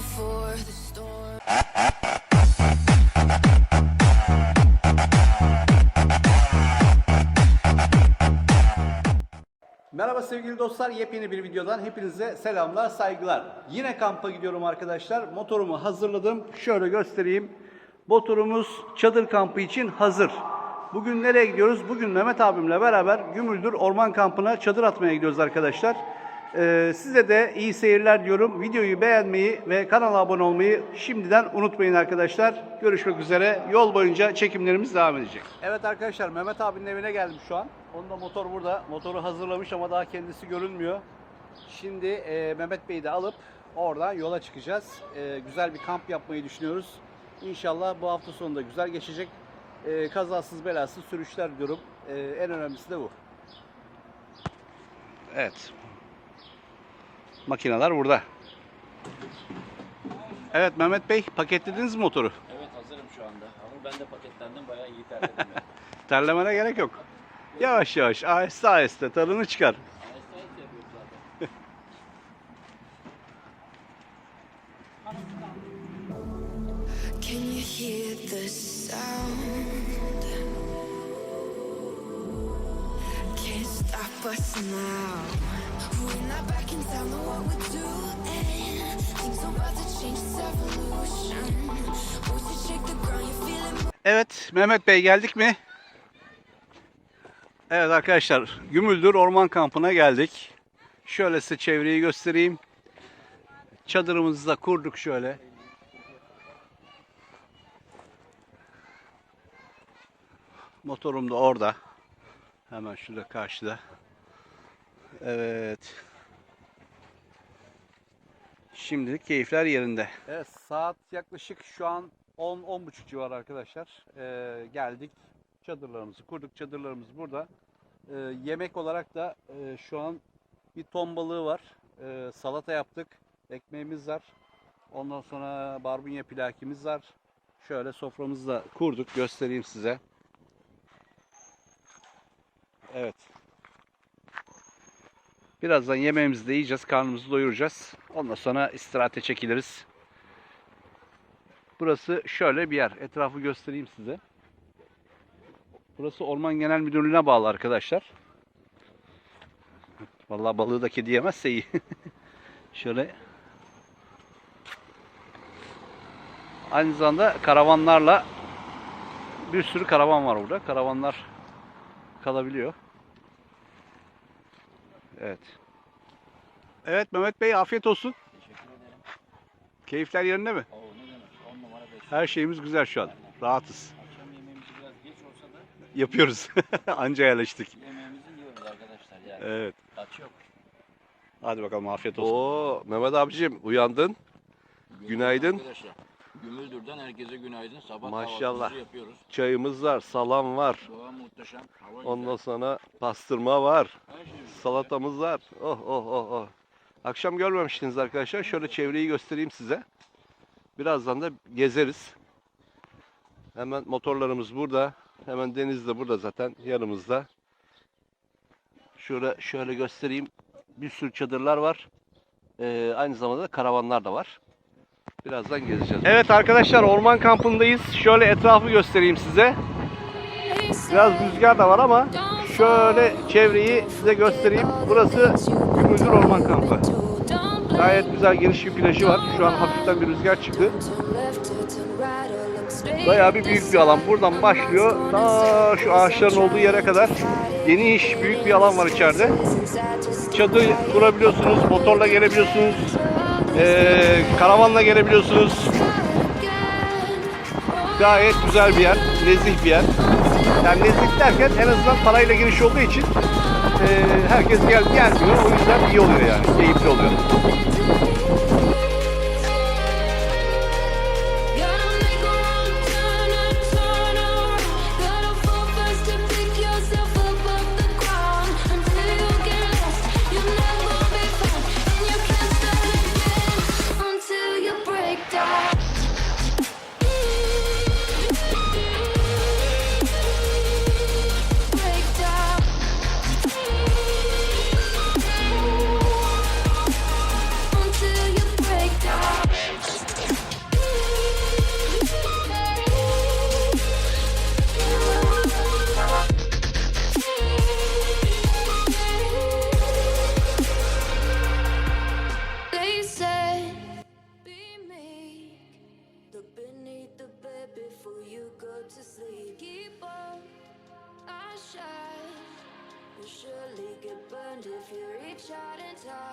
before the storm. Merhaba sevgili dostlar, yepyeni bir videodan hepinize selamlar, saygılar. Yine kampa gidiyorum arkadaşlar. Motorumu hazırladım. Şöyle göstereyim. Motorumuz çadır kampı için hazır. Bugün nereye gidiyoruz? Bugün Mehmet abimle beraber Gümüldür Orman Kampı'na çadır atmaya gidiyoruz arkadaşlar. Ee, size de iyi seyirler diyorum. Videoyu beğenmeyi ve kanala abone olmayı şimdiden unutmayın arkadaşlar. Görüşmek üzere. Yol boyunca çekimlerimiz devam edecek. Evet arkadaşlar Mehmet abinin evine geldim şu an. Onun da motor burada. Motoru hazırlamış ama daha kendisi görünmüyor. Şimdi e, Mehmet Bey'i de alıp oradan yola çıkacağız. E, güzel bir kamp yapmayı düşünüyoruz. İnşallah bu hafta sonunda güzel geçecek. E, kazasız belasız sürüşler diyorum. E, en önemlisi de bu. Evet. Makineler burada. Evet Mehmet Bey paketlediniz mi motoru? Evet hazırım şu anda. Ama ben de paketlendim bayağı iyi terledim yani. Terlemene gerek yok. Yavaş yavaş aheste aheste tadını çıkar. Aheste aheste yapıyoruz zaten. Can you hear the sound? Can't stop us now. Evet Mehmet Bey geldik mi? Evet arkadaşlar Gümüldür Orman Kampı'na geldik. Şöyle size çevreyi göstereyim. Çadırımızı da kurduk şöyle. Motorum da orada. Hemen şurada karşıda. Evet. Şimdilik keyifler yerinde. Evet saat yaklaşık şu an 10-10.30 civarı arkadaşlar. Ee, geldik. Çadırlarımızı kurduk. Çadırlarımız burada. Ee, yemek olarak da e, şu an bir ton balığı var. Ee, salata yaptık. Ekmeğimiz var. Ondan sonra barbunya plakimiz var. Şöyle soframızı da kurduk. Göstereyim size. Evet. Birazdan yemeğimizi de yiyeceğiz. Karnımızı doyuracağız. Ondan sonra istirahate çekiliriz. Burası şöyle bir yer. Etrafı göstereyim size. Burası Orman Genel Müdürlüğü'ne bağlı arkadaşlar. Vallahi balığı da kedi yemezse iyi. şöyle. Aynı zamanda karavanlarla bir sürü karavan var burada. Karavanlar kalabiliyor. Evet. Evet Mehmet Bey afiyet olsun. Teşekkür ederim. Keyifler yerinde mi? Oo ne demek 10 numara 5. Her şeyimiz güzel şu an. Rahatız. Akşam yemeğimizi biraz geç olsa da Yapıyoruz. Anca yerleştik. yemeğimizi yiyoruz arkadaşlar yani. Evet. Aç yok. Hadi bakalım afiyet olsun. Oo Mehmet abicim uyandın. Günaydın. Arkadaşlar. Gümüldür'den herkese günaydın. Sabah Maşallah. yapıyoruz. Çayımız var, salam var. Doğa muhteşem. Hava Ondan güzel. sonra pastırma var. Her şey güzel. Salatamız var. Oh oh oh oh. Akşam görmemiştiniz arkadaşlar. Şöyle çevreyi göstereyim size. Birazdan da gezeriz. Hemen motorlarımız burada. Hemen deniz de burada zaten yanımızda. Şöyle şöyle göstereyim. Bir sürü çadırlar var. Ee, aynı zamanda da karavanlar da var. Birazdan gezeceğiz. Evet arkadaşlar orman kampındayız. Şöyle etrafı göstereyim size. Biraz rüzgar da var ama şöyle çevreyi size göstereyim. Burası Gümüldür Orman Kampı. Gayet güzel geniş bir plajı var. Şu an hafiften bir rüzgar çıktı. Bayağı bir büyük bir alan. Buradan başlıyor. Ta şu ağaçların olduğu yere kadar geniş büyük bir alan var içeride. Çadır kurabiliyorsunuz, motorla gelebiliyorsunuz, eee, karavanla gelebiliyorsunuz. Gayet güzel bir yer, nezih bir yer. Yani nezih derken en azından parayla giriş olduğu için eee, herkes gel gelmiyor. O yüzden iyi oluyor yani, keyifli oluyor.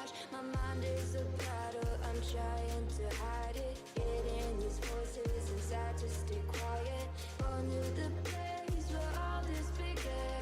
Sabotage. My mind is a battle, I'm trying to hide it. Getting these voices inside to stay quiet. Going to the place where all this began.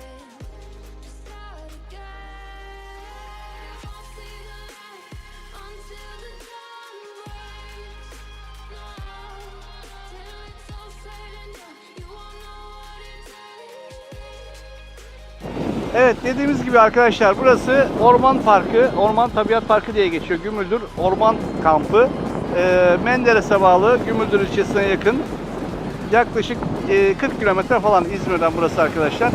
Evet dediğimiz gibi arkadaşlar burası Orman Parkı, Orman Tabiat Parkı diye geçiyor. Gümüldür Orman Kampı. Ee, Menderes'e bağlı Gümüldür ilçesine yakın. Yaklaşık e, 40 kilometre falan İzmir'den burası arkadaşlar.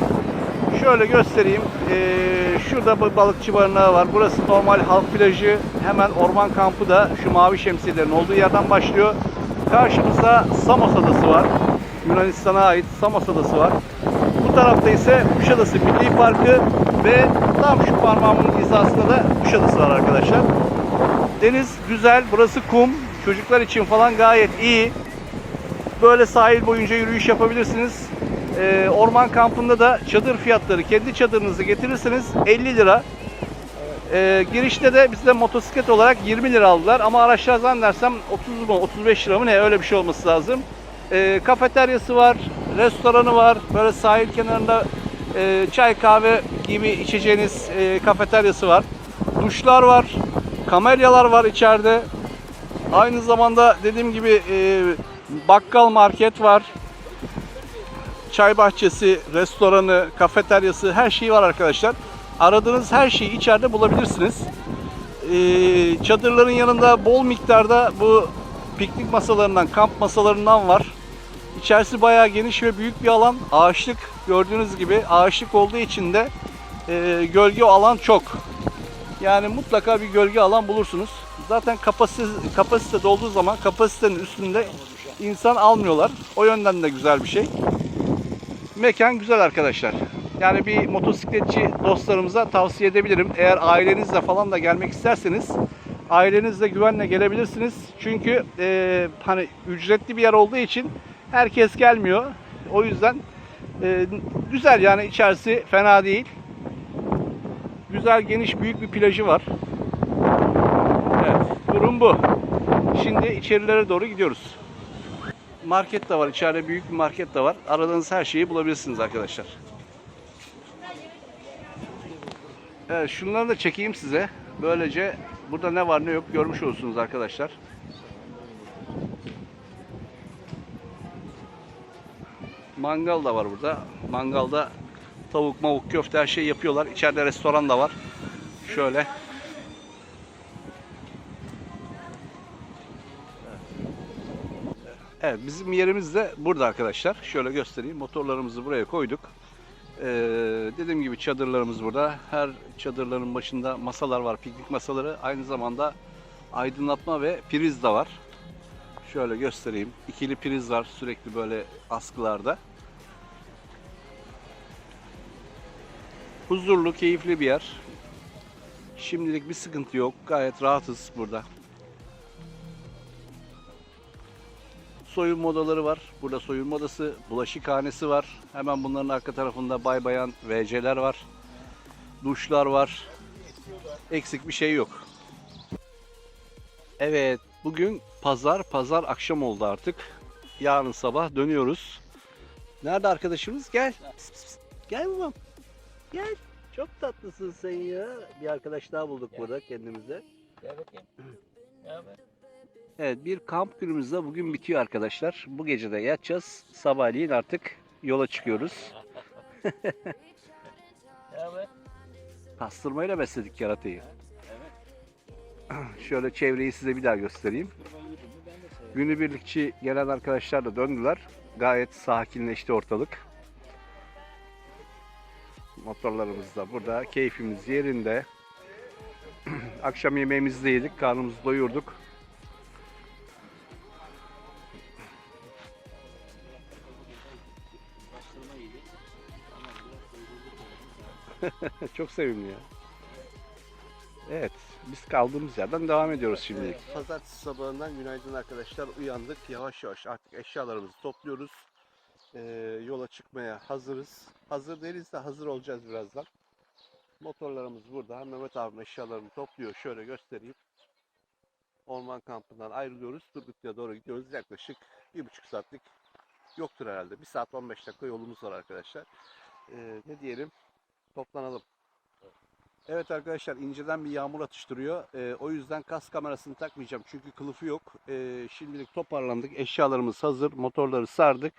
Şöyle göstereyim. Ee, şurada bir balıkçı barınağı var. Burası normal halk plajı. Hemen orman kampı da şu mavi şemsiyelerin olduğu yerden başlıyor. Karşımızda Samos Adası var. Yunanistan'a ait Samos Adası var. Bu tarafta ise Kuşadası Milli Parkı ve tam şu parmağımın hizasında da Kuşadası var arkadaşlar. Deniz güzel, burası kum. Çocuklar için falan gayet iyi. Böyle sahil boyunca yürüyüş yapabilirsiniz. Ee, orman kampında da çadır fiyatları kendi çadırınızı getirirseniz 50 lira. Ee, girişte de bizde motosiklet olarak 20 lira aldılar ama araçlar zannedersem 30 mu 35 lira mı ne öyle bir şey olması lazım. Ee, kafeteryası var, restoranı var. Böyle sahil kenarında e, çay kahve gibi içeceğiniz e, kafeteryası var. Duşlar var, kamelyalar var içeride. Aynı zamanda dediğim gibi e, bakkal market var. Çay bahçesi, restoranı, kafeteryası her şeyi var arkadaşlar. Aradığınız her şeyi içeride bulabilirsiniz. Ee, çadırların yanında bol miktarda bu piknik masalarından, kamp masalarından var. İçerisi bayağı geniş ve büyük bir alan. Ağaçlık gördüğünüz gibi ağaçlık olduğu için de e, gölge alan çok. Yani mutlaka bir gölge alan bulursunuz. Zaten kapasite, kapasite dolduğu zaman kapasitenin üstünde insan almıyorlar. O yönden de güzel bir şey. Mekan güzel arkadaşlar. Yani bir motosikletçi dostlarımıza tavsiye edebilirim. Eğer ailenizle falan da gelmek isterseniz ailenizle güvenle gelebilirsiniz. Çünkü e, hani ücretli bir yer olduğu için herkes gelmiyor. O yüzden e, güzel yani içerisi fena değil. Güzel geniş büyük bir plajı var. Evet, durum bu. Şimdi içerilere doğru gidiyoruz. Market de var. içeride büyük bir market de var. Aradığınız her şeyi bulabilirsiniz arkadaşlar. Evet, şunları da çekeyim size. Böylece burada ne var ne yok görmüş olursunuz arkadaşlar. Mangal da var burada. Mangalda tavuk, mavuk, köfte her şey yapıyorlar. İçeride restoran da var. Şöyle. Evet bizim yerimiz de burada arkadaşlar. Şöyle göstereyim. Motorlarımızı buraya koyduk. Ee, dediğim gibi çadırlarımız burada. Her çadırların başında masalar var. Piknik masaları. Aynı zamanda aydınlatma ve priz de var. Şöyle göstereyim. İkili priz var sürekli böyle askılarda. Huzurlu, keyifli bir yer. Şimdilik bir sıkıntı yok. Gayet rahatız burada. soyunma odaları var. Burada soyunma odası, bulaşıkhanesi var. Hemen bunların arka tarafında bay bayan WC'ler var. Duşlar var. Eksik bir şey yok. Evet, bugün pazar, pazar akşam oldu artık. Yarın sabah dönüyoruz. Nerede arkadaşımız? Gel. Pıs pıs pıs. Gel babam. Gel. Çok tatlısın sen ya. Bir arkadaş daha bulduk burada kendimize. Gel bakayım. Gel. Evet bir kamp günümüz de bugün bitiyor arkadaşlar. Bu gece de yatacağız. Sabahleyin artık yola çıkıyoruz. Gel be. Pastırmayla besledik yaratayı. Şöyle çevreyi size bir daha göstereyim. Günübirlikçi gelen arkadaşlar da döndüler. Gayet sakinleşti ortalık. Motorlarımız da burada. Keyfimiz yerinde. Akşam yemeğimizi de yedik. Karnımızı doyurduk. Çok sevimli ya. Evet, biz kaldığımız yerden devam ediyoruz şimdi. Pazartesi sabahından günaydın arkadaşlar. Uyandık yavaş yavaş artık eşyalarımızı topluyoruz. Ee, yola çıkmaya hazırız. Hazır değiliz de hazır olacağız birazdan. Motorlarımız burada. Mehmet abim eşyalarını topluyor. Şöyle göstereyim. Orman kampından ayrılıyoruz. Turgutlu'ya doğru gidiyoruz. Yaklaşık bir buçuk saatlik yoktur herhalde. Bir saat 15 dakika yolumuz var arkadaşlar. Ee, ne diyelim? Toplanalım. Evet arkadaşlar inceden bir yağmur atıştırıyor. Ee, o yüzden kas kamerasını takmayacağım çünkü kılıfı yok. Ee, şimdilik toparlandık. Eşyalarımız hazır. Motorları sardık.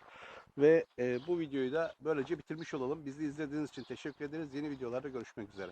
Ve e, bu videoyu da böylece bitirmiş olalım. Bizi izlediğiniz için teşekkür ederiz. Yeni videolarda görüşmek üzere.